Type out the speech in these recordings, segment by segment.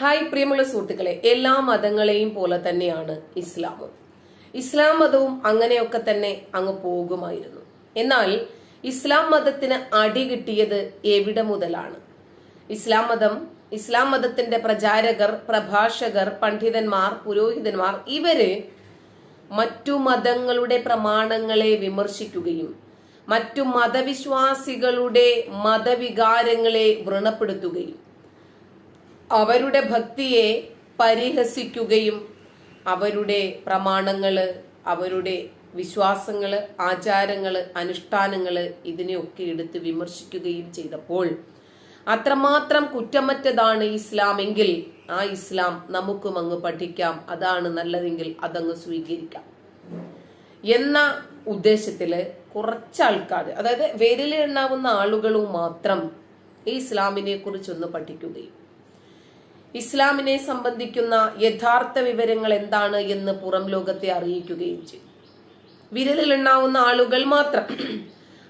Hi പ്രിയമുള്ള സുഹൃത്തുക്കളെ. എല്ലാ മതങ്ങളെയും പോലെ തന്നെയാണ് ഇസ്ലാമും. ഇസ്ലാം മതവും അങ്ങനെയൊക്കെ തന്നെ അങ്ങ് പോകുമായിരുന്നു. എന്നാൽ ഇസ്ലാം മതത്തിന് അടി കിട്ടിയത് എവിടെ മുതലാണ്? ഇസ്ലാം മതം ഇസ്ലാം മതത്തിന്റെ പ്രചാരകർ പ്രഭാഷകർ പണ്ഡിതന്മാർ പുരോഹിതന്മാർ ഇവർ മറ്റു മതങ്ങളുടെ പ്രമാണങ്ങളെ വിമർശിക്കുകയും മറ്റു മതവിശ്വാസികളുടെ മതവികാരങ്ങളെ വ്രണപ്പെടുത്തുകയും അവരുടെ ഭക്തിയെ പരിഹസിക്കുകയും അവരുടെ പ്രമാണങ്ങൾ അവരുടെ വിശ്വാസങ്ങൾ ആചാരങ്ങൾ അനുഷ്ഠാനങ്ങൾ ഇതിനെയൊക്കെ എടുത്ത് വിമർശിക്കുകയും ചെയ്തപ്പോൾ അത്രമാത്രം കുറ്റമറ്റതാണ് ഇസ്ലാമെങ്കിൽ ആ ഇസ്ലാം നമുക്കും അങ്ങ് പഠിക്കാം അതാണ് നല്ലതെങ്കിൽ അതങ്ങ് സ്വീകരിക്കാം. എന്ന ഉദ്ദേശത്തിൽ കുറച്ചാൾക്കാർ അതായത് വിരലെണ്ണാവുന്ന ആളുകളും മാത്രം ഈ ഇസ്ലാമിനെ കുറിച്ചൊന്ന് പഠിക്കുകയും ഇസ്ലാമിനെ സംബന്ധിക്കുന്ന യഥാർത്ഥ വിവരങ്ങൾ എന്താണ് എന്ന് പുറം ലോകത്തെ അറിയിക്കുകയും ചെയ്തു. വിരലിലെണ്ണാവുന്ന ആളുകൾ മാത്രം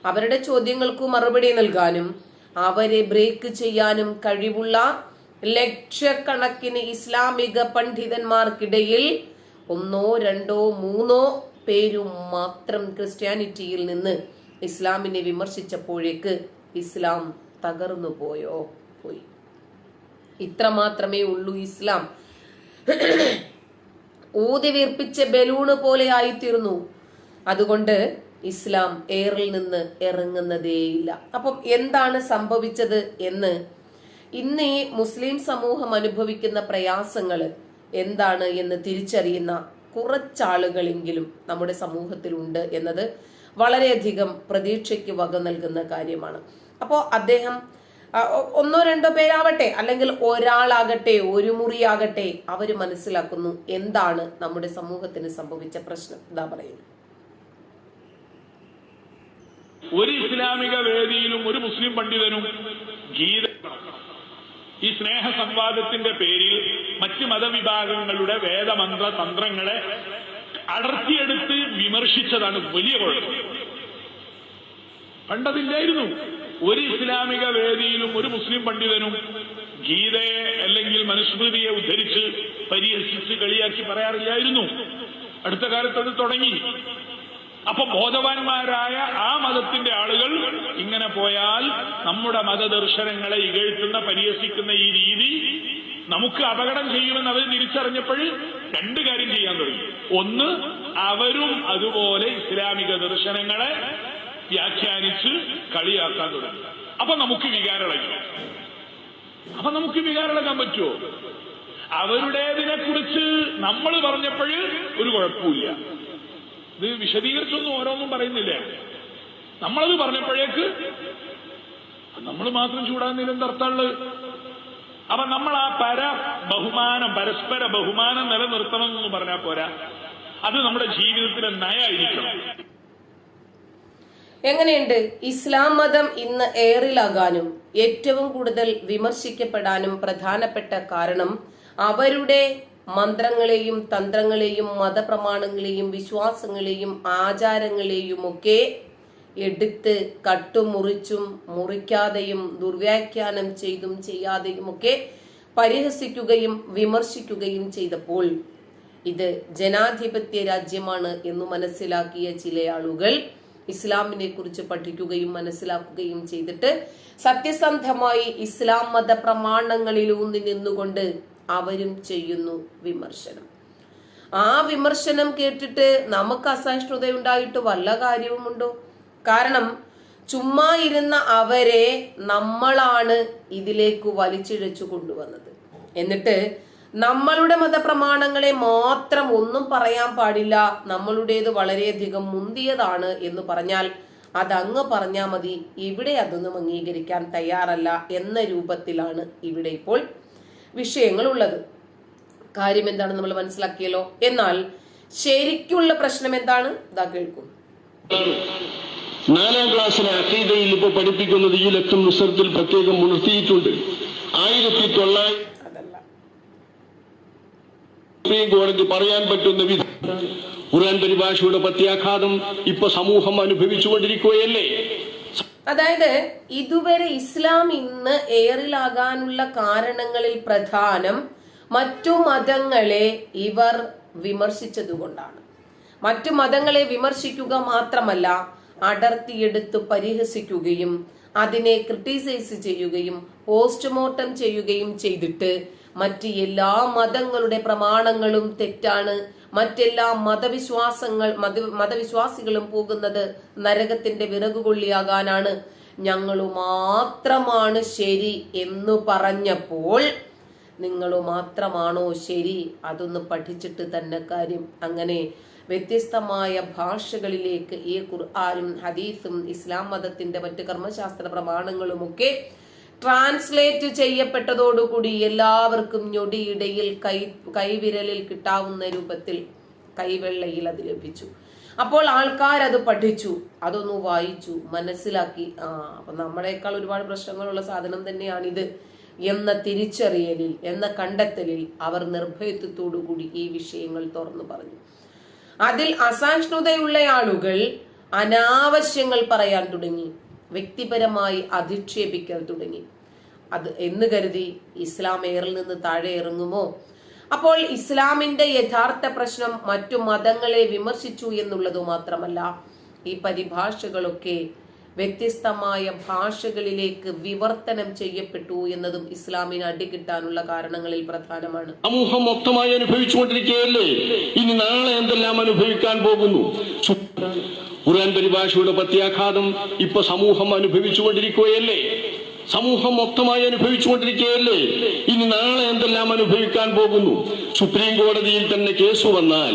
അവരുടെ ചോദ്യങ്ങൾക്ക് മറുപടി നൽകാനും അവരെ ബ്രേക്ക് ചെയ്യാനും കഴിവുള്ള ലക്ഷക്കണക്കിന് ഇസ്ലാമിക പണ്ഡിതന്മാർക്കിടയിൽ ഒന്നോ രണ്ടോ മൂന്നോ പേരും മാത്രം ക്രിസ്ത്യാനിറ്റിയിൽ നിന്ന് ഇസ്ലാമിനെ വിമർശിച്ചപ്പോഴേക്ക് ഇസ്ലാം തകർന്നു പോയോ പോയി. ഇത്ര മാത്രമേ ഉള്ളൂ ഇസ്ലാം. ഊതി വീർപ്പിച്ച ബലൂണ് പോലെ ആയിത്തീർന്നു. അതുകൊണ്ട് ഇസ്ലാം എയറിൽ നിന്ന് ഇറങ്ങുന്നതേയില്ല അപ്പം എന്താണ് സംഭവിച്ചത് എന്ന്? ഇന്ന് ഈ മുസ്ലിം സമൂഹം അനുഭവിക്കുന്ന പ്രയാസങ്ങൾ എന്താണ് എന്ന് തിരിച്ചറിയുന്ന കുറച്ചാളുകളെങ്കിലും നമ്മുടെ സമൂഹത്തിലുണ്ട് എന്നത് വളരെയധികം പ്രതീക്ഷയ്ക്ക് വക നൽകുന്ന കാര്യമാണ്. അപ്പോൾ അദ്ദേഹം ഒന്നോ രണ്ടോ പേരാവട്ടെ അല്ലെങ്കിൽ ഒരാളാകട്ടെ ഒരു മുറിയാകട്ടെ അവർ മനസ്സിലാക്കുന്നു എന്താണ് നമ്മുടെ സമൂഹത്തിന് സംഭവിച്ച പ്രശ്നം. ഇതാ പറയുന്നു. ഒരു ഇസ്ലാമിക വേദിയിലും ഒരു മുസ്ലിം പണ്ഡിതനും ഗീത ഈ സ്നേഹ സംവാദത്തിന്റെ പേരിൽ മറ്റ് മതവിഭാഗങ്ങളുടെ വേദമന്ത്ര തന്ത്രങ്ങളെ അടർത്തിയെടുത്ത് വിമർശിച്ചതാണ് വലിയ കുഴപ്പം. പണ്ടതില്ലായിരുന്നു ഒരു ഇസ്ലാമിക വേദിയിലും ഒരു മുസ്ലിം പണ്ഡിതനും ഗീതയെ അല്ലെങ്കിൽ മനുസ്മൃതിയെ ഉദ്ധരിച്ച് പരിഹസിച്ച് കളിയാക്കി പറയാറില്ലായിരുന്നു. അടുത്ത കാലത്ത് അത് തുടങ്ങി. അപ്പൊ ബോധവാന്മാരായ ആ മതത്തിന്റെ ആളുകൾ ഇങ്ങനെ പോയാൽ നമ്മുടെ മതദർശനങ്ങളെ ഇകഴ്ത്തുന്ന പരിഹസിക്കുന്ന ഈ രീതി നമുക്ക് അപകടം ചെയ്യുമെന്ന് അവർ തിരിച്ചറിഞ്ഞപ്പോൾ രണ്ട് കാര്യം ചെയ്യാൻ തുടങ്ങി. ഒന്ന് അവരും അതുപോലെ ഇസ്ലാമിക ദർശനങ്ങളെ വ്യാഖ്യാനിച്ച് കളിയാക്കാൻ തുടങ്ങി. അപ്പൊ നമുക്ക് വികാരളയ്ക്കാം അപ്പൊ നമുക്ക് വികാരളക്കാൻ പറ്റുമോ അവരുടേതിനെ കുറിച്ച് നമ്മൾ പറഞ്ഞപ്പോൾ ഒരു കുഴപ്പമില്ല ഇത് വിശദീകരിച്ചൊന്നും ഓരോന്നും പറയുന്നില്ല? നമ്മളത് പറഞ്ഞപ്പോഴേക്ക് നമ്മൾ മാത്രം ചൂടാകുന്നതിൽ എന്തർത്ഥമുള്ളത് അപ്പൊ നമ്മൾ ആ പര ബഹുമാനം പരസ്പര ബഹുമാനം നിലനിർത്തണം എന്ന് പറഞ്ഞാൽ പോരാ. അത് നമ്മുടെ ജീവിതത്തിലെ നയായിരിക്കണം. എങ്ങനെയുണ്ട് ഇസ്ലാം മതം ഇന്ന് എയറിലാകാനും ഏറ്റവും കൂടുതൽ വിമർശിക്കപ്പെടാനും പ്രധാനപ്പെട്ട കാരണം അവരുടെ മന്ത്രങ്ങളെയും തന്ത്രങ്ങളെയും മതപ്രമാണങ്ങളെയും വിശ്വാസങ്ങളെയും ആചാരങ്ങളെയും ഒക്കെ എടുത്ത് കട്ടുമുറിച്ചും മുറിക്കാതെയും ദുർവ്യാഖ്യാനം ചെയ്തും ചെയ്യാതെയും ഒക്കെ പരിഹസിക്കുകയും വിമർശിക്കുകയും ചെയ്തപ്പോൾ ഇത് ജനാധിപത്യ രാജ്യമാണ് എന്ന് മനസ്സിലാക്കിയ ചില ആളുകൾ ഇസ്ലാമിനെ കുറിച്ച് പഠിക്കുകയും മനസ്സിലാക്കുകയും ചെയ്തിട്ട് സത്യസന്ധമായി ഇസ്ലാം മത പ്രമാണങ്ങളിൽ ഊന്നി നിന്നുകൊണ്ട് അവരും ചെയ്യുന്നു വിമർശനം. ആ വിമർശനം കേട്ടിട്ട് നമുക്ക് അസഹിഷ്ണുതയുണ്ടായിട്ട് വല്ല കാര്യവുമുണ്ടോ? കാരണം ചുമ്മാ ഇരുന്ന അവരെ നമ്മളാണ് ഇതിലേക്ക് വലിച്ചിഴച്ചു കൊണ്ടുവന്നത്. എന്നിട്ട് നമ്മളുടെ മതപ്രമാണങ്ങളെ മാത്രം ഒന്നും പറയാൻ പാടില്ല. നമ്മളുടേത് വളരെയധികം മുന്തിയതാണ് എന്ന് പറഞ്ഞാൽ അതങ്ങ് പറഞ്ഞാൽ മതി. ഇവിടെ അതൊന്നും അംഗീകരിക്കാൻ തയ്യാറല്ല എന്ന രൂപത്തിലാണ് ഇവിടെ ഇപ്പോൾ വിഷയങ്ങൾ ഉള്ളത് കാര്യം എന്താണ് നമ്മൾ മനസ്സിലാക്കിയല്ലോ? എന്നാൽ ശരിക്കുള്ള പ്രശ്നം എന്താണ്? ഇതാ കേൾക്കും. നാലാം ക്ലാസ്സിലെ അക്കൈതയിൽ ഇപ്പോൾ പഠിപ്പിക്കുന്നത് ഈ ലക്ഷം റിസർച്ചിൽ പ്രത്യേകം ഉണർത്തിയിട്ടുണ്ട്. ആയിരത്തി തൊള്ളായിരത്തി സുപ്രീം കോടതി പറയാൻ പറ്റുന്ന വിധം ഖുർആൻ പരിഭാഷയുടെ പ്രത്യാഘാതം ഇപ്പൊ സമൂഹം അനുഭവിച്ചുകൊണ്ടിരിക്കുകയല്ലേ? അതായത് ഇതുവരെ ഇസ്ലാം ഇന്ന് എയറിലാകാനുള്ള കാരണങ്ങളിൽ പ്രധാനം മറ്റു മതങ്ങളെ ഇവർ വിമർശിച്ചതുകൊണ്ടാണ്. മറ്റു മതങ്ങളെ വിമർശിക്കുക മാത്രമല്ല അടർത്തിയെടുത്ത് പരിഹസിക്കുകയും അതിനെ ക്രിട്ടിസൈസ് ചെയ്യുകയും പോസ്റ്റ്മോർട്ടം ചെയ്യുകയും ചെയ്തിട്ട് മറ്റ് എല്ലാ മതങ്ങളുടെ പ്രമാണങ്ങളും തെറ്റാണ്. മറ്റെല്ലാ മതവിശ്വാസങ്ങൾ മത മതവിശ്വാസികളും പോകുന്നത് നരകത്തിന്റെ വിറകുകൊള്ളിയാകാനാണ്. ഞങ്ങൾ മാത്രമാണ് ശരി എന്ന് പറഞ്ഞപ്പോൾ നിങ്ങൾ മാത്രമാണോ ശരി? അതൊന്ന് പഠിച്ചിട്ട് തന്നെ കാര്യം. അങ്ങനെ വ്യത്യസ്തമായ ഭാഷകളിലേക്ക് ഈ ഖുർആാനും ഹദീസും ഇസ്ലാം മതത്തിന്റെ മറ്റ് കർമ്മശാസ്ത്ര പ്രമാണങ്ങളുമൊക്കെ ട്രാൻസ്ലേറ്റ് ചെയ്യപ്പെട്ടതോടുകൂടി എല്ലാവർക്കും ഞൊടിയിടയിൽ കൈ കൈവിരലിൽ കിട്ടാവുന്ന രൂപത്തിൽ കൈവെള്ളയിൽ അത് ലഭിച്ചു. അപ്പോൾ ആൾക്കാർ അത് പഠിച്ചു അതൊന്ന് വായിച്ചു മനസ്സിലാക്കി. ആ അപ്പൊ നമ്മളെക്കാൾ ഒരുപാട് പ്രശ്നങ്ങളുള്ള സാധനം തന്നെയാണിത് എന്ന തിരിച്ചറിയലിൽ എന്ന കണ്ടെത്തലിൽ അവർ നിർഭയത്വത്തോടുകൂടി ഈ വിഷയങ്ങൾ തുറന്നു പറഞ്ഞു. അതിൽ അസഹിഷ്ണുതയുള്ള ആളുകൾ അനാവശ്യങ്ങൾ പറയാൻ തുടങ്ങി. വ്യക്തിപരമായി അധിക്ഷേപിക്കാൻ തുടങ്ങി. അത് എന്ന് കരുതി ഇസ്ലാം എയറിൽ നിന്ന് താഴെ ഇറങ്ങുമോ? അപ്പോൾ ഇസ്ലാമിന്റെ യഥാർത്ഥ പ്രശ്നം മറ്റു മതങ്ങളെ വിമർശിച്ചു എന്നുള്ളത് മാത്രമല്ല ഈ പരിഭാഷകളൊക്കെ വ്യത്യസ്തമായ ഭാഷകളിലേക്ക് വിവർത്തനം ചെയ്യപ്പെട്ടു എന്നതും ഇസ്ലാമിന് അടികിട്ടാനുള്ള കാരണങ്ങളിൽ പ്രധാനമാണ്. സമൂഹം മൊത്തമായി അനുഭവിച്ചുകൊണ്ടിരിക്കുകയല്ലേ? ഇനി നാളെ എന്തെല്ലാം അനുഭവിക്കാൻ പോകുന്നു? ഖുർആൻ പരിഭാഷയുടെ പ്രത്യാഘാതം ഇപ്പൊ സമൂഹം അനുഭവിച്ചുകൊണ്ടിരിക്കുകയല്ലേ? സമൂഹം മൊത്തമായി അനുഭവിച്ചുകൊണ്ടിരിക്കുകയല്ലേ? ഇനി നാളെ എന്തെല്ലാം അനുഭവിക്കാൻ പോകുന്നു? സുപ്രീം കോടതിയിൽ തന്നെ കേസ് വന്നാൽ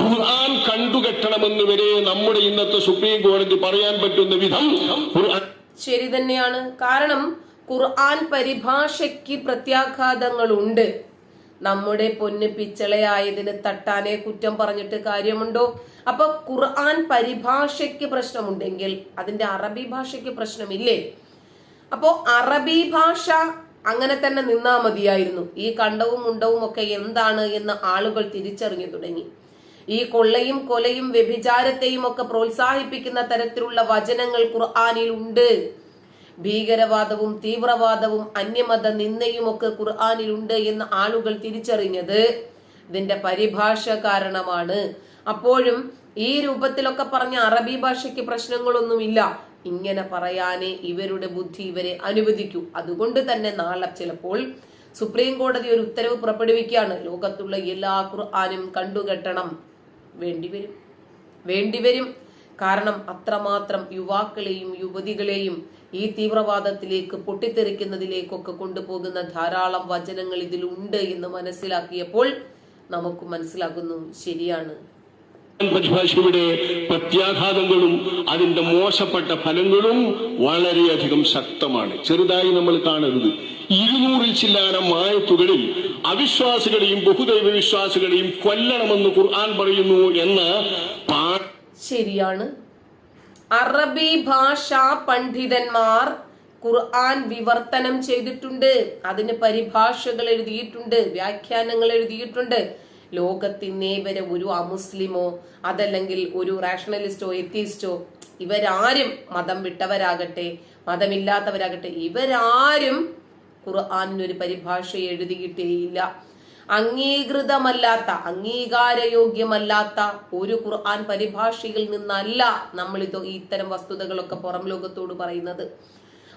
ഖുർആൻ കണ്ടുകെട്ടണമെന്ന് വരെ നമ്മുടെ ഇന്നത്തെ സുപ്രീം കോടതി പറയാൻ പറ്റുന്ന വിധം ശരി തന്നെയാണ്. കാരണം ഖുർആൻ പരിഭാഷയ്ക്ക് പ്രത്യാഘാതങ്ങളുണ്ട്. നമ്മുടെ പൊന്ന് പിച്ചളയായതിന് തട്ടാനെ കുറ്റം പറഞ്ഞിട്ട് കാര്യമുണ്ടോ? അപ്പൊ ഖുർആൻ പരിഭാഷയ്ക്ക് പ്രശ്നമുണ്ടെങ്കിൽ അതിന്റെ അറബി ഭാഷയ്ക്ക് പ്രശ്നമില്ലേ? അപ്പോ അറബി ഭാഷ അങ്ങനെ തന്നെ നിന്നാ മതിയായിരുന്നു. ഈ കണ്ടവും മുണ്ടവും ഒക്കെ എന്താണ് എന്ന് ആളുകൾ തിരിച്ചറിഞ്ഞു തുടങ്ങി. ഈ കൊള്ളയും കൊലയും വ്യഭിചാരത്തെയും ഒക്കെ പ്രോത്സാഹിപ്പിക്കുന്ന തരത്തിലുള്ള വചനങ്ങൾ ഖുർആാനിൽ ഉണ്ട് ഭീകരവാദവും തീവ്രവാദവും അന്യമത നിന്ദയും ഒക്കെ ഖുർആാനിലുണ്ട് എന്ന് ആളുകൾ തിരിച്ചറിഞ്ഞത് ഇതിന്റെ പരിഭാഷ കാരണമാണ്. അപ്പോഴും ഈ രൂപത്തിലൊക്കെ പറഞ്ഞ അറബി ഭാഷയ്ക്ക് പ്രശ്നങ്ങളൊന്നുമില്ല. ഇങ്ങനെ പറയാനേ ഇവരുടെ ബുദ്ധി ഇവരെ അനുവദിക്കൂ. അതുകൊണ്ട് തന്നെ നാളെ ചിലപ്പോൾ സുപ്രീം കോടതി ഒരു ഉത്തരവ് പുറപ്പെടുവിക്കുകയാണ്. ലോകത്തുള്ള എല്ലാ ഖുർആാനും കണ്ടുകെട്ടണം. വേണ്ടിവരും വേണ്ടിവരും കാരണം അത്രമാത്രം യുവാക്കളെയും യുവതികളെയും ഈ തീവ്രവാദത്തിലേക്ക് പൊട്ടിത്തെറിക്കുന്നതിലേക്കൊക്കെ കൊണ്ടുപോകുന്ന ധാരാളം വചനങ്ങൾ ഇതിലുണ്ട് എന്ന് മനസ്സിലാക്കിയപ്പോൾ നമുക്ക് മനസ്സിലാകുന്നു ശരിയാണ്. പരിഭാഷയുടെ പ്രത്യാഘാതങ്ങളും അതിന്റെ മോശപ്പെട്ട ഫലങ്ങളും വളരെയധികം ശക്തമാണ്. ചെറുതായി നമ്മൾ കാണരുത്. ഇരുന്നൂറിൽ ചില്ലാന മായത്തുകളിൽ അവിശ്വാസികളെയും ബഹുദൈവ വിശ്വാസികളെയും കൊല്ലണമെന്ന് ഖുർആൻ പറയുന്നു എന്ന് ശരിയാണ്. അറബി ഭാഷാ പണ്ഡിതന്മാർ ഖുർആൻ വിവർത്തനം ചെയ്തിട്ടുണ്ട്. അതിന് പരിഭാഷകൾ എഴുതിയിട്ടുണ്ട് വ്യാഖ്യാനങ്ങൾ എഴുതിയിട്ടുണ്ട്. ലോകത്തിന്നേ വരെ ഒരു അമുസ്ലിമോ അതല്ലെങ്കിൽ ഒരു റാഷണലിസ്റ്റോ എത്തിയിസ്റ്റോ ഇവരാരും മതം വിട്ടവരാകട്ടെ മതമില്ലാത്തവരാകട്ടെ ഇവരാരും ഖുർആാനിനൊരു പരിഭാഷ എഴുതിയിട്ടേയില്ല. അംഗീകൃതമല്ലാത്ത അംഗീകാരയോഗ്യമല്ലാത്ത ഒരു ഖുർആൻ പരിഭാഷയിൽ നിന്നല്ല നമ്മൾ ഇത് ഇത്തരം വസ്തുതകളൊക്കെ പുറം ലോകത്തോട് പറയുന്നത്.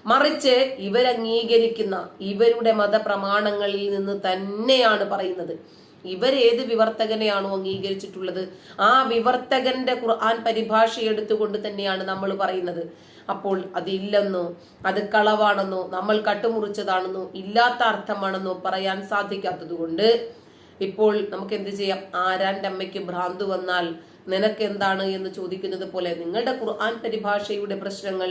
മറിച്ച് ഇവരംഗീകരിക്കുന്ന ഇവരുടെ മതപ്രമാണങ്ങളിൽ നിന്ന് തന്നെയാണ് പറയുന്നത്. ഇവരേത് വിവർത്തകനെയാണോ അംഗീകരിച്ചിട്ടുള്ളത്? ആ വിവർത്തകന്റെ ഖുർആൻ പരിഭാഷ എടുത്തുകൊണ്ട് തന്നെയാണ് നമ്മൾ പറയുന്നത്. അപ്പോൾ അതില്ലെന്നോ അത് കളവാണെന്നോ നമ്മൾ കട്ടുമുറിച്ചതാണെന്നോ ഇല്ലാത്ത അർത്ഥമാണെന്നോ പറയാൻ സാധിക്കാത്തതുകൊണ്ട് ഇപ്പോൾ നമുക്ക് എന്ത് ചെയ്യാം? ആരാന്റെ അമ്മയ്ക്ക് ഭ്രാന്ത് വന്നാൽ നിനക്ക് എന്താണ് എന്ന് ചോദിക്കുന്നത് പോലെ നിങ്ങളുടെ ഖുർആൻ പരിഭാഷയുടെ പ്രശ്നങ്ങൾ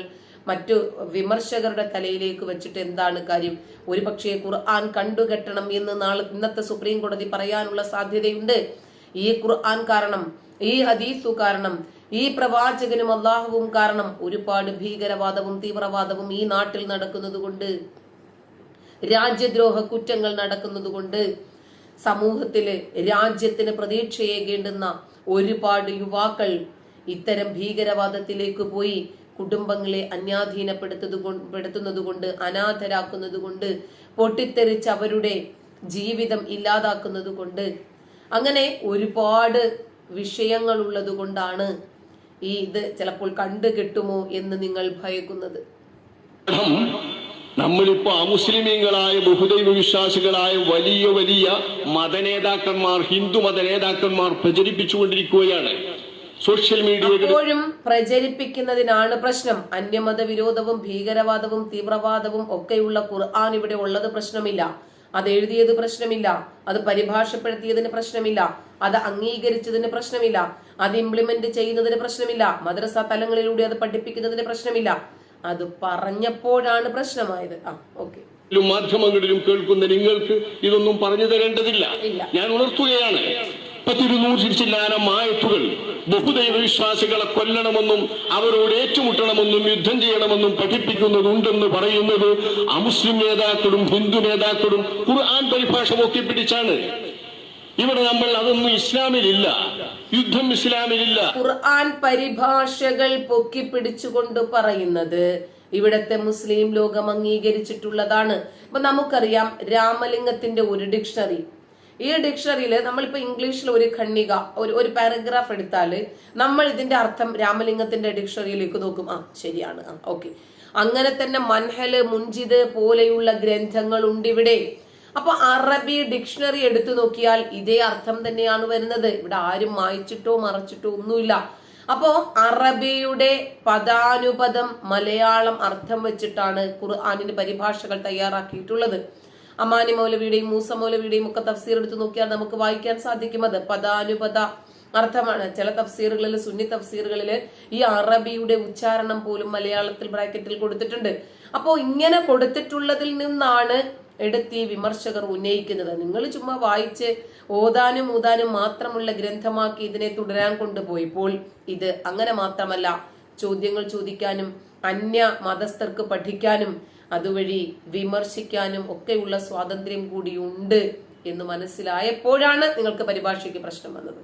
മറ്റു വിമർശകരുടെ തലയിലേക്ക് വെച്ചിട്ട് എന്താണ് കാര്യം? ഒരു പക്ഷേ ഖുർആൻ കണ്ടുകെട്ടണം എന്ന് നാളെ ഇന്നത്തെ സുപ്രീം കോടതി പറയാനുള്ള സാധ്യതയുണ്ട്. ഈ ഖുർആൻ കാരണം ഈ ഹദീസു കാരണം ഈ പ്രവാചകനും അള്ളാഹുവും കാരണം ഒരുപാട് ഭീകരവാദവും തീവ്രവാദവും ഈ നാട്ടിൽ നടക്കുന്നത് കൊണ്ട് രാജ്യദ്രോഹ കുറ്റങ്ങൾ നടക്കുന്നത് കൊണ്ട് സമൂഹത്തിൽ രാജ്യത്തിന് പ്രതീക്ഷയേകേണ്ടുന്ന ഒരുപാട് യുവാക്കൾ ഇത്തരം ഭീകരവാദത്തിലേക്ക് പോയി കുടുംബങ്ങളെ അന്യാധീനപ്പെടുത്തുന്നത് കൊണ്ട് അനാഥരാക്കുന്നത് കൊണ്ട് പൊട്ടിത്തെറിച്ച് അവരുടെ ജീവിതം ഇല്ലാതാക്കുന്നത് കൊണ്ട്. അങ്ങനെ ഒരുപാട് വിഷയങ്ങൾ ഉള്ളത് കൊണ്ടാണ് ഈ ഇത് ചിലപ്പോൾ കണ്ടു കിട്ടുമോ എന്ന് നിങ്ങൾ ഭയക്കുന്നത്. നമ്മളിപ്പോ അമുസ്ലിമീങ്ങളായ ബഹുദൈവ വിശ്വാസികളായ വലിയ വലിയ മതനേതാക്കന്മാർ ഹിന്ദു മത നേതാക്കന്മാർ പ്രചരിപ്പിച്ചുകൊണ്ടിരിക്കുകയാണ്. സോഷ്യൽ മീഡിയ എപ്പോഴും പ്രചരിപ്പിക്കുന്നതിനാണ് പ്രശ്നം. അന്യമത വിരോധവും ഭീകരവാദവും തീവ്രവാദവും ഒക്കെയുള്ള ഖുർആൻ ഇവിടെ ഉള്ളത് പ്രശ്നമില്ല. അത് എഴുതിയത് പ്രശ്നമില്ല. അത് പരിഭാഷപ്പെടുത്തിയതിന് പ്രശ്നമില്ല. അത് അംഗീകരിച്ചതിന് പ്രശ്നമില്ല. അത് ഇംപ്ലിമെന്റ് ചെയ്യുന്നതിന് പ്രശ്നമില്ല. മദ്രസ തലങ്ങളിലൂടെ അത് പഠിപ്പിക്കുന്നതിന് പ്രശ്നമില്ല. അത് പറഞ്ഞപ്പോഴാണ് പ്രശ്നമായത്. ആ ഓക്കെ. മാധ്യമങ്ങളിലും കേൾക്കുന്ന നിങ്ങൾക്ക് ഇതൊന്നും പറഞ്ഞു തരേണ്ടതില്ല. ഞാൻ ഉണർത്തുകയാണ്. പത്തിരുന്നൂറ്റി ചില്ലാനം ആയത്തുകൾ ബഹുദൈവ വിശ്വാസികളെ കൊല്ലണമെന്നും അവരോട് ഏറ്റുമുട്ടണമെന്നും യുദ്ധം ചെയ്യണമെന്നും പഠിപ്പിക്കുന്നതുണ്ടെന്ന് പറയുന്നത് അമുസ്ലിം നേതാക്കളും ഹിന്ദു നേതാക്കളും ഖുർആൻ പരിഭാഷ ഒക്കെ പിടിച്ചാണ്. ഇവിടെ നമ്മൾ അതൊന്നും ഇസ്ലാമിലില്ല. യുദ്ധം ഇസ്ലാമിലില്ല. ഖുർആൻ പരിഭാഷകൾ പൊക്കി പിടിച്ചുകൊണ്ട് പറയുന്നത് ഇവിടത്തെ മുസ്ലിം ലോകം അംഗീകരിച്ചിട്ടുള്ളതാണ്. ഇപ്പൊ നമുക്കറിയാം രാമലിംഗത്തിന്റെ ഒരു ഡിക്ഷണറി ഈ ഡിക്ഷണറിയിൽ നമ്മളിപ്പോ ഇംഗ്ലീഷിൽ ഒരു ഖണ്ണിക ഒരു ഒരു പാരഗ്രാഫ് എടുത്താൽ നമ്മൾ ഇതിന്റെ അർത്ഥം രാമലിംഗത്തിന്റെ ഡിക്ഷണറിയിലേക്ക് നോക്കും. ആ ശരിയാണ്. ആ ഓക്കെ അങ്ങനെ തന്നെ മൻഹൽ മുൻജിദ് പോലെയുള്ള ഗ്രന്ഥങ്ങൾ ഉണ്ട് ഇവിടെ അപ്പൊ അറബി ഡിക്ഷണറി എടുത്തു നോക്കിയാൽ ഇതേ അർത്ഥം തന്നെയാണ് വരുന്നത്. ഇവിടെ ആരും മായ്ച്ചിട്ടോ മറച്ചിട്ടോ ഒന്നുമില്ല. അപ്പോ അറബിയുടെ പദാനുപദം മലയാളം അർത്ഥം വെച്ചിട്ടാണ് ഖുർആാനിന്റെ പരിഭാഷകൾ തയ്യാറാക്കിയിട്ടുള്ളത്. അമാനി മൗലവിയുടെയും മൂസ മൗലവിയുടെയും ഒക്കെ തഫ്സീർ എടുത്തു നോക്കിയാൽ നമുക്ക് വായിക്കാൻ സാധിക്കും. അത് പദാനുപത അർത്ഥമാണ്. ചില തഫ്സീറുകളിൽ സുന്നി തഫ്സീറുകളിൽ ഈ അറബിയുടെ ഉച്ചാരണം പോലും മലയാളത്തിൽ ബ്രാക്കറ്റിൽ കൊടുത്തിട്ടുണ്ട്. അപ്പോ ഇങ്ങനെ കൊടുത്തിട്ടുള്ളതിൽ നിന്നാണ് എടുത്ത് വിമർശകർ ഉന്നയിക്കുന്നത്. നിങ്ങൾ ചുമ്മാ വായിച്ച് ഓതാനും ഊതാനും മാത്രമുള്ള ഗ്രന്ഥമാക്കി ഇതിനെ തുടരാൻ കൊണ്ടുപോയപ്പോൾ ഇത് അങ്ങനെ മാത്രമല്ല. ചോദ്യങ്ങൾ ചോദിക്കാനും അന്യ മതസ്ഥർക്ക് പഠിക്കാനും അതുവഴി വിമർശിക്കാനും ഒക്കെയുള്ള സ്വാതന്ത്ര്യം കൂടിയുണ്ട് എന്ന് മനസ്സിലായപ്പോഴാണ് നിങ്ങൾക്ക് പരിഭാഷയ്ക്ക് പ്രശ്നം വന്നത്.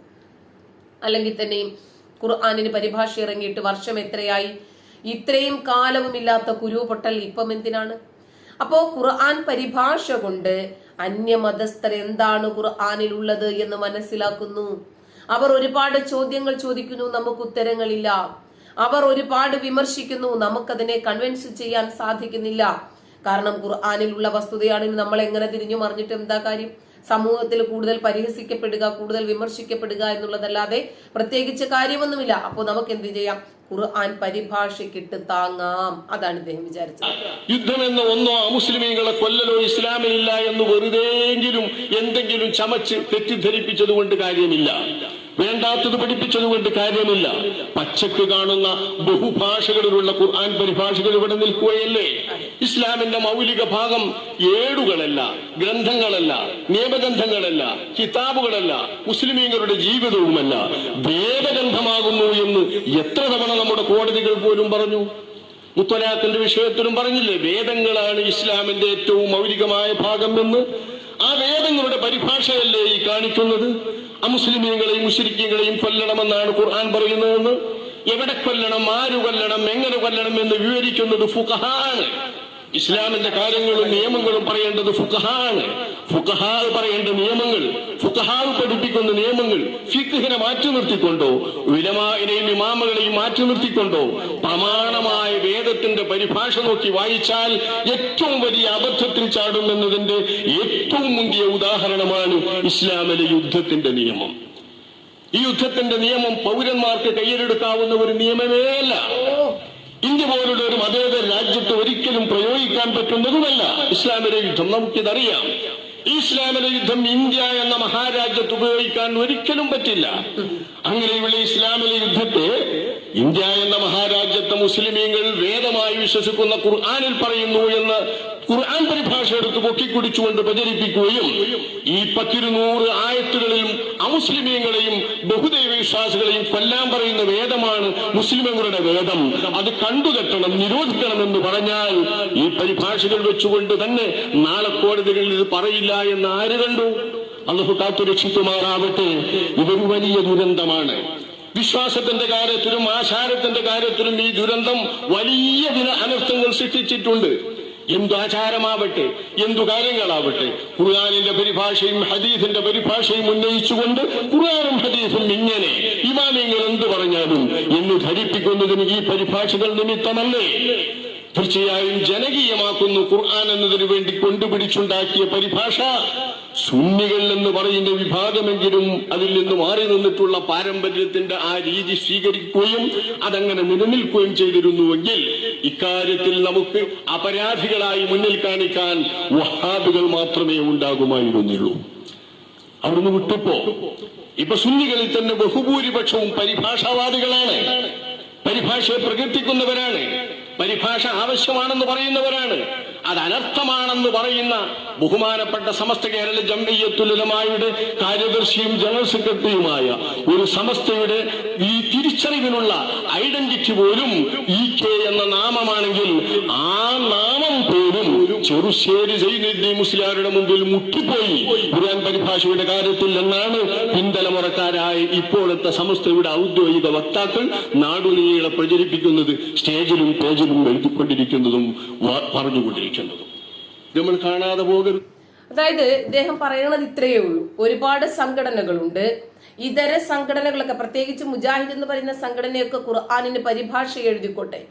അല്ലെങ്കിൽ തന്നെയും ഖുർആാനിന് പരിഭാഷ ഇറങ്ങിയിട്ട് വർഷം എത്രയായി? ഇത്രയും കാലവുമില്ലാത്ത കുരു പൊട്ടൽ ഇപ്പം എന്തിനാണ്? അപ്പോ ഖുർആൻ പരിഭാഷ കൊണ്ട് അന്യമതസ്ഥർ എന്താണ് ഖുർആാനിലുള്ളത് എന്ന് മനസ്സിലാക്കുന്നു. അവർ ഒരുപാട് ചോദ്യങ്ങൾ ചോദിക്കുന്നു നമുക്ക് ഉത്തരങ്ങളില്ല. അവർ ഒരുപാട് വിമർശിക്കുന്നു. നമുക്കതിനെ കൺവിൻസ് ചെയ്യാൻ സാധിക്കുന്നില്ല. കാരണം ഖുർആാനിലുള്ള വസ്തുതയാണ് നമ്മൾ എങ്ങനെ തിരിഞ്ഞു മറിഞ്ഞിട്ട് എന്താ കാര്യം? സമൂഹത്തിൽ കൂടുതൽ പരിഹസിക്കപ്പെടുക കൂടുതൽ വിമർശിക്കപ്പെടുക എന്നുള്ളതല്ലാതെ പ്രത്യേകിച്ച് കാര്യമൊന്നുമില്ല. അപ്പോൾ നമുക്ക് എന്ത് ചെയ്യാം? ഖുർആൻ പരിഭാഷയ്ക്കിട്ട് താങ്ങാം. അതാണ് ഇദ്ദേഹം വിചാരിച്ചത്. യുദ്ധം എന്ന ഒന്നോ മുസ്ലിമീങ്ങളെ കൊല്ലലോ ഇസ്ലാമിലില്ല എന്ന് വെറുതെയെങ്കിലും എന്തെങ്കിലും ചമച്ച് തെറ്റിദ്ധരിപ്പിച്ചത് കൊണ്ട് കാര്യമില്ല. വേണ്ടാത്തത് പഠിപ്പിച്ചത് കൊണ്ട് കാര്യമില്ല. പച്ചക്ക് കാണുന്ന ബഹുഭാഷകളിലുള്ള ഖുർആൻ പരിഭാഷകൾ ഇവിടെ നിൽക്കുകയല്ലേ? ഇസ്ലാമിന്റെ മൗലിക ഭാഗം ഏടുകളല്ല ഗ്രന്ഥങ്ങളല്ല നിയമഗ്രന്ഥങ്ങളല്ല കിതാബുകളല്ല മുസ്ലിമീങ്ങളുടെ ജീവിതവുമല്ല. വേദഗ്രന്ഥമാകുന്നു എന്ന് എത്ര തവണ നമ്മുടെ കോടതികൾ പോലും പറഞ്ഞു? മുത്തലാഖിന്റെ വിഷയത്തിലും പറഞ്ഞില്ലേ വേദങ്ങളാണ് ഇസ്ലാമിന്റെ ഏറ്റവും മൗലികമായ ഭാഗം എന്ന്? ആ വേദങ്ങളുടെ പരിഭാഷയല്ലേ ഈ കാണിക്കുന്നത്? അമുസ്ലിമീങ്ങളെയും മുസ്ലിക്കീങ്ങളെയും കൊല്ലണമെന്നാണ് ഖുർആൻ പറയുന്നതെന്ന്? എവിടെ കൊല്ലണം? ആര് കൊല്ലണം? എങ്ങനെ കൊല്ലണം എന്ന് വിവരിക്കുന്നത് ഫുഖഹാണ് ഇസ്ലാമിന്റെ കാര്യങ്ങളും നിയമങ്ങളും പറയേണ്ടത് ഫുഖഹാണ്. ഫുഖഹാൽ പറയേണ്ട നിയമങ്ങൾ ഫുഖഹാൽ പഠിപ്പിക്കുന്ന നിയമങ്ങൾ ഫിഖിനെ മാറ്റി നിർത്തിക്കൊണ്ടോ? വിലമാനെയും ഇമാമകളെയും മാറ്റി നിർത്തിക്കൊണ്ടോ? പ്രമാണമായ വേദത്തിന്റെ പരിഭാഷ നോക്കി വായിച്ചാൽ ഏറ്റവും വലിയ അബദ്ധത്തിൽ ചാടുമെന്നതിന്റെ ഏറ്റവും മുന്തിയ ഉദാഹരണമാണ് ഇസ്ലാമിലെ യുദ്ധത്തിന്റെ നിയമം. ഈ യുദ്ധത്തിന്റെ നിയമം പൗരന്മാർക്ക് കയ്യിലെടുക്കാവുന്ന ഒരു നിയമമേ അല്ല ഇന്ത്യ പോലുള്ള ഒരു മതേതര രാജ്യത്ത് ഒരിക്കലും പ്രയോഗിക്കാൻ പറ്റുന്നതുമല്ല. ഇസ്ലാമിലെ യുദ്ധം നമുക്കിതറിയാം. ഈ ഇസ്ലാമിലെ യുദ്ധം ഇന്ത്യ എന്ന മഹാരാജ്യത്ത് ഉപയോഗിക്കാൻ ഒരിക്കലും പറ്റില്ല. അങ്ങനെയുള്ള ഇസ്ലാമിലെ യുദ്ധത്തെ ഇന്ത്യ എന്ന മഹാരാജ്യത്തെ മുസ്ലിമീങ്ങൾ വേദമായി വിശ്വസിക്കുന്ന ഖുർആാനിൽ പറയുന്നു എന്ന് ഖുർആൻ പരിഭാഷ എടുത്ത് പൊക്കിക്കുടിച്ചുകൊണ്ട് പ്രചരിപ്പിക്കുകയും ഈ പത്തിരുന്നൂറ് ആയത്തുകളിലും അമുസ്ലിമീങ്ങളെയും ബഹുദൈവ വിശ്വാസികളെയും കൊല്ലാൻ പറയുന്ന വേദമാണ് മുസ്ലിമങ്ങളുടെ വേദം. അത് കണ്ടുകെട്ടണം നിരോധിക്കണം എന്ന് പറഞ്ഞാൽ ഈ പരിഭാഷകൾ വെച്ചുകൊണ്ട് തന്നെ നാളെ കോടതികളിൽ ഇത് പറയില്ല എന്ന് ആര് കണ്ടു? അള്ളാഹു കാത്തുരക്ഷിക്കുമാറാവട്ടെ ഇതൊരു വലിയ ദുരന്തമാണ്. വിശ്വാസത്തിന്റെ കാര്യത്തിലും ആചാരത്തിന്റെ കാര്യത്തിലും ഈ ദുരന്തം വലിയ ദിന അനർത്ഥങ്ങൾ സൃഷ്ടിച്ചിട്ടുണ്ട്. എന്തു ആചാരമാവട്ടെ എന്തു കാര്യങ്ങളാവട്ടെ. ഖുർആാനിന്റെ പരിഭാഷയും ഹദീഫിന്റെ പരിഭാഷയും ഉന്നയിച്ചുകൊണ്ട് ഖുർആാനും ഹദീഫും ഇങ്ങനെ. ഇമാമിങ്ങൾ എന്ത് പറഞ്ഞാലും എന്ന് ധരിപ്പിക്കുന്നതിന് ഈ പരിഭാഷകൾ നിമിത്തമല്ലേ? തീർച്ചയായും ജനകീയമാക്കുന്നു ഖുർആൻ എന്നതിനു വേണ്ടി കൊണ്ടുപിടിച്ചുണ്ടാക്കിയ പരിഭാഷ. സുന്നികൾ എന്ന് പറയുന്ന വിഭാഗമെങ്കിലും അതിൽ നിന്ന് മാറി നിന്നിട്ടുള്ള പാരമ്പര്യത്തിന്റെ ആ രീതി സ്വീകരിക്കുകയും അതങ്ങനെ നിലനിൽക്കുകയും ചെയ്തിരുന്നുവെങ്കിൽ ഇക്കാര്യത്തിൽ നമുക്ക് അപരാധികളായി മുന്നിൽ കാണിക്കാൻ വഹാബികൾ മാത്രമേ ഉണ്ടാകുമായിരുന്നുള്ളൂ. അവിടുന്ന് വിട്ടിപ്പോ ഇപ്പൊ സുന്നികളിൽ തന്നെ ബഹുഭൂരിപക്ഷവും പരിഭാഷാവാദികളാണ്. പരിഭാഷയെ പ്രകീർത്തിക്കുന്നവരാണ്. പരിഭാഷ ആവശ്യമാണെന്ന് പറയുന്നവരാണ്. അത് അനർത്ഥമാണെന്ന് പറയുന്ന ബഹുമാനപ്പെട്ട സമസ്ത കേരള ജംഇയ്യത്തുലമായുടെ കാര്യദർശിയും ജനറൽ സെക്രട്ടറിയുമായ ഒരു സമസ്തയുടെ ഈ തിരിച്ചറിവിനുള്ള ഐഡന്റിറ്റി പോലും ഇ കെ എന്ന നാമമാണെങ്കിൽ ആ നാമം പോലും ചെറുശ്ശേരി സൈനുദ്ദീൻ മുസ്ലിയാരുടെ മുമ്പിൽ മുട്ടിപ്പോയി. ഖുർആൻ പരിഭാഷയുടെ കാര്യത്തിൽ എന്നാണ് പിന്തലമുറക്കാരായ ഇപ്പോഴത്തെ സമസ്തയുടെ ഔദ്യോഗിക വക്താക്കൾ നാടുനീളെ പ്രചരിപ്പിക്കുന്നത് സ്റ്റേജിലും പേജിലും എഴുതിക്കൊണ്ടിരിക്കുന്നതും പറഞ്ഞുകൊണ്ടിരിക്കുന്നതും. നമ്മൾ കാണാതെ പോകരുത്. അതായത് ഇദ്ദേഹം പറയുന്നത് ഇത്രയേ ഉള്ളൂ. ഒരുപാട് സംഘടനകളുണ്ട്. ഇതര സംഘടനകളൊക്കെ പ്രത്യേകിച്ച് മുജാഹിദ് എന്ന് പറയുന്ന സംഘടനയൊക്കെ ഖുർആാനിന് പരിഭാഷ എഴുതിക്കോട്ടെ.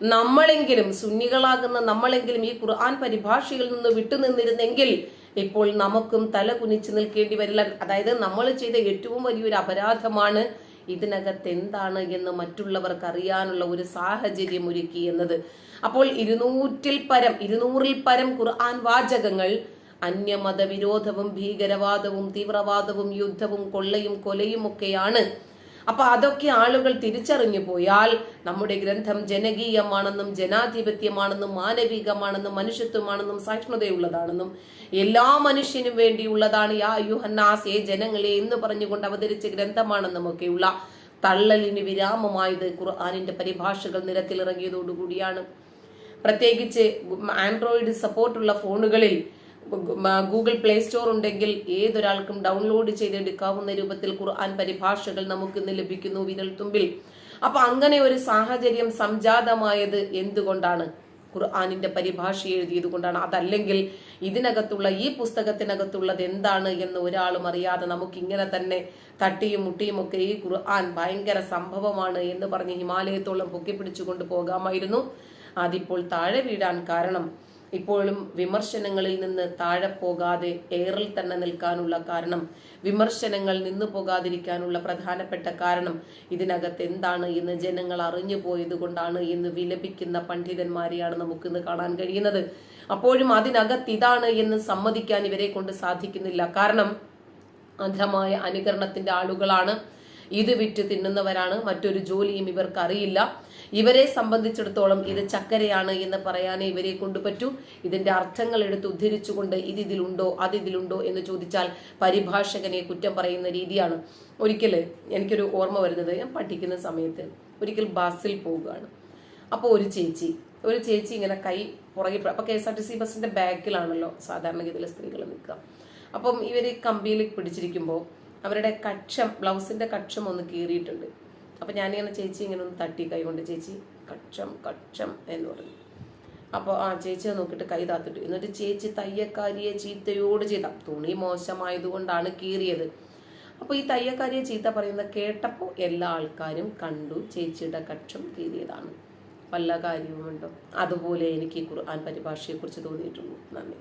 നമ്മളെങ്കിലും സുന്നികളാകുന്ന നമ്മളെങ്കിലും ഈ ഖുർആൻ പരിഭാഷയിൽ നിന്ന് വിട്ടുനിന്നിരുന്നെങ്കിൽ ഇപ്പോൾ നമുക്കും തല കുനിച്ചു നിൽക്കേണ്ടി വരില്ല. അതായത് നമ്മൾ ചെയ്ത ഏറ്റവും വലിയൊരു അപരാധമാണ് ഇതിനകത്ത് എന്താണ് എന്ന് മറ്റുള്ളവർക്ക് അറിയാനുള്ള ഒരു സാഹചര്യം ഒരുക്കി എന്നത്. അപ്പോൾ ഇരുന്നൂറ്റിൽ പരം ഇരുന്നൂറിൽ പരം ഖുർആൻ വാചകങ്ങൾ അന്യമതവിരോധവും ഭീകരവാദവും തീവ്രവാദവും യുദ്ധവും കൊള്ളയും കൊലയും ഒക്കെയാണ് അപ്പൊ അതൊക്കെ ആളുകൾ തിരിച്ചറിഞ്ഞു പോയാൽ നമ്മുടെ ഗ്രന്ഥം ജനകീയമാണെന്നും ജനാധിപത്യമാണെന്നും മാനവികമാണെന്നും മനുഷ്യത്വമാണെന്നും സഹിഷ്ണുതയുള്ളതാണെന്നും എല്ലാ മനുഷ്യനും വേണ്ടിയുള്ളതാണ് യാ യുഹന്നാസ് ഏ ജനങ്ങളെ എന്ന് പറഞ്ഞുകൊണ്ട് അവതരിച്ച ഗ്രന്ഥമാണെന്നും ഒക്കെയുള്ള തള്ളലിന് വിരാമമായത് ഖുർആാനിന്റെ പരിഭാഷകൾ നിരത്തിലിറങ്ങിയതോടുകൂടിയാണ്. പ്രത്യേകിച്ച് ആൻഡ്രോയിഡ് സപ്പോർട്ടുള്ള ഫോണുകളിൽ ഗൂഗിൾ പ്ലേ സ്റ്റോർ ഉണ്ടെങ്കിൽ ഏതൊരാൾക്കും ഡൗൺലോഡ് ചെയ്തെടുക്കാവുന്ന രൂപത്തിൽ ഖുർആൻ പരിഭാഷകൾ നമുക്ക് ഇന്ന് ലഭിക്കുന്നു വിരൽത്തുമ്പിൽ അപ്പൊ അങ്ങനെ ഒരു സാഹചര്യം സംജാതമായത് എന്തുകൊണ്ടാണ്? ഖുർആാനിന്റെ പരിഭാഷ എഴുതിയത് കൊണ്ടാണ്. അതല്ലെങ്കിൽ ഇതിനകത്തുള്ള ഈ പുസ്തകത്തിനകത്തുള്ളത് എന്താണ് എന്ന് ഒരാളും അറിയാതെ നമുക്ക് ഇങ്ങനെ തന്നെ തട്ടിയും മുട്ടിയും ഒക്കെ ഈ ഖുർആൻ ഭയങ്കര സംഭവമാണ് എന്ന് പറഞ്ഞ് ഹിമാലയത്തോളം പൊക്കിപ്പിടിച്ചുകൊണ്ട് പോകാമായിരുന്നു. അതിപ്പോൾ താഴെ വീഴാൻ കാരണം ഇപ്പോഴും വിമർശനങ്ങളിൽ നിന്ന് താഴെ പോകാതെ എയറിൽ തന്നെ നിൽക്കാനുള്ള കാരണം വിമർശനങ്ങൾ നിന്നു പോകാതിരിക്കാനുള്ള പ്രധാനപ്പെട്ട കാരണം ഇതിനകത്ത് എന്താണ് എന്ന് ജനങ്ങൾ അറിഞ്ഞു പോയത് കൊണ്ടാണ് എന്ന് വിലപിക്കുന്ന പണ്ഡിതന്മാരെയാണ് നമുക്കിന്ന് കാണാൻ കഴിയുന്നത്. അപ്പോഴും അതിനകത്ത് ഇതാണ് എന്ന് സമ്മതിക്കാൻ ഇവരെ കൊണ്ട് സാധിക്കുന്നില്ല. കാരണം അന്ധമായ അനുകരണത്തിന്റെ ആളുകളാണ്. ഇത് വിറ്റ് തിന്നുന്നവരാണ്. മറ്റൊരു ജോലിയും ഇവർക്ക് അറിയില്ല ഇവരെ സംബന്ധിച്ചിടത്തോളം ഇത് ചക്കരയാണ് എന്ന് പറയാനേ ഇവരെ കൊണ്ട് പറ്റൂ. ഇതിന്റെ അർത്ഥങ്ങൾ എടുത്ത് ഉദ്ധരിച്ചുകൊണ്ട് ഇത് ഇതിലുണ്ടോ അത് ഇതിലുണ്ടോ എന്ന് ചോദിച്ചാൽ പരിഭാഷകനെ കുറ്റം പറയുന്ന രീതിയാണ്. ഒരിക്കൽ എനിക്കൊരു ഓർമ്മ വരുന്നത് ഞാൻ പഠിക്കുന്ന സമയത്ത് ഒരിക്കൽ ബസ്സിൽ പോവുകയാണ്. അപ്പോൾ ഒരു ചേച്ചി ഒരു ചേച്ചി ഇങ്ങനെ കൈ പുറകെ അപ്പോൾ K S R T C ബസ്സിന്റെ ബാക്കിലാണല്ലോ സാധാരണഗതിയിൽ സ്ത്രീകൾ നിൽക്കുക. അപ്പം ഇവർ കമ്പിയിൽ പിടിച്ചിരിക്കുമ്പോൾ അവരുടെ കക്ഷം ബ്ലൗസിന്റെ കക്ഷം ഒന്ന് കീറിയിട്ടുണ്ട്. അപ്പം ഞാനിങ്ങനെ ചേച്ചി ഇങ്ങനെ ഒന്ന് തട്ടി കൈ കൊണ്ട് ചേച്ചി കക്ഷം കക്ഷം എന്ന് പറഞ്ഞു. അപ്പോൾ ആ ചേച്ചിയെ നോക്കിയിട്ട് കൈ താത്തിട്ട്. എന്നിട്ട് ചേച്ചി തയ്യക്കാരിയെ ചീത്തയോട് ചെയ്ത. തുണി മോശമായതുകൊണ്ടാണ് കീറിയത്. അപ്പോൾ ഈ തയ്യക്കാരിയെ ചീത്ത പറയുന്ന കേട്ടപ്പോൾ എല്ലാ ആൾക്കാരും കണ്ടു ചേച്ചിയുടെ കക്ഷം കീറിയതാണ്. വല്ല കാര്യവുമുണ്ടോ? അതുപോലെ എനിക്ക് ഈ ഖുർആൻ പരിഭാഷയെക്കുറിച്ച് തോന്നിയിട്ടുള്ളൂ നന്ദി.